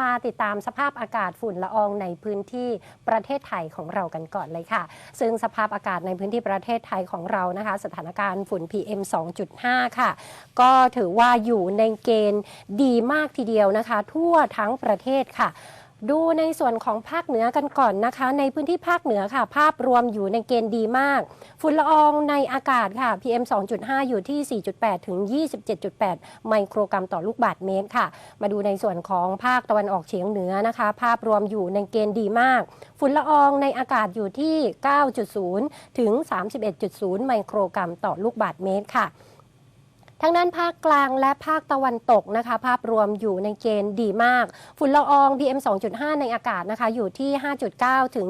มาติดตามสภาพอากาศฝุ่นละอองในพื้นที่ประเทศไทยของเรากันก่อนเลยค่ะ ซึ่งสภาพอากาศในพื้นที่ประเทศไทยของเรานะคะ สถานการณ์ฝุ่น PM 2.5 ค่ะ ก็ถือว่าอยู่ในเกณฑ์ดีมากทีเดียวนะคะ ทั่วทั้งประเทศค่ะ ดูในส่วนของภาคเหนือกันก่อนนะคะ ในพื้นที่ภาคเหนือค่ะ ภาพรวมอยู่ในเกณฑ์ดีมาก ฝุ่นละอองในอากาศค่ะ PM 2.5 อยู่ที่ 4.8 ถึง 27.8 ไมโครกรัมต่อลูกบาศก์เมตรค่ะ มาดูในส่วนของภาคตะวันออกเฉียงเหนือนะคะ ภาพรวมอยู่ในเกณฑ์ดีมาก ฝุ่นละอองในอากาศอยู่ที่ 9.0 ถึง 31.0 ไมโครกรัมต่อลูกบาศก์เมตรค่ะ ทางด้านภาคกลางและภาคตะวันตกนะคะ ภาพรวมอยู่ในเกณฑ์ดีมาก ฝุ่นละออง PM 2.5 ในอากาศนะคะ อยู่ที่ 5.9 ถึง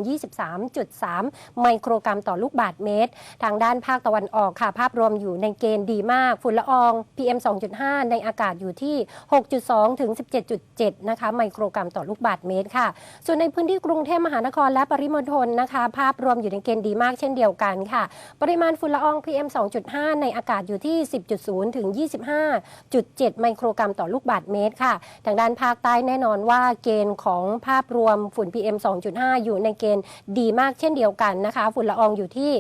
23.3 ไมโครกรัมต่อลูกบาศก์เมตร ทางด้านภาคตะวันออกค่ะ ภาพรวมอยู่ในเกณฑ์ดีมาก ฝุ่นละออง PM 2.5 ในอากาศอยู่ที่ 6.2 ถึง 17.7 นะคะ ไมโครกรัมต่อลูกบาศก์เมตรค่ะ ส่วนในพื้นที่กรุงเทพมหานครและปริมณฑลนะคะ ภาพรวมอยู่ในเกณฑ์ดีมากเช่นเดียวกันค่ะ ปริมาณฝุ่นละออง PM 2.5 ในอากาศอยู่ที่ 10.0ถึงึง 25.7 ไมโครกรัมต่อลูกบาศก์เมตรค่ะ ทางด้านภาคใต้แน่นอนว่าเกณฑ์ของภาพรวมฝุ่น PM 2.5 อยู่ในเกณฑ์ดีมากเช่นเดียวกันนะคะ ฝุ่นละอองอยู่ที่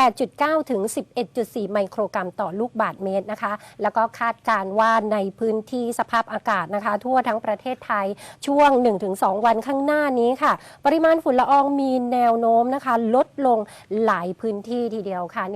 8.9 ถึง 11.4 ไมโครกรัมต่อลูกบาศก์เมตรนะคะ แล้วก็คาดการว่าในพื้นที่สภาพอากาศนะคะ ทั่วทั้งประเทศไทยช่วง 1-2 วันข้างหน้านี้ค่ะ ปริมาณฝุ่นละอองมีแนวโน้มนะคะ ลดลงหลายพื้นที่ทีเดียวค่ะ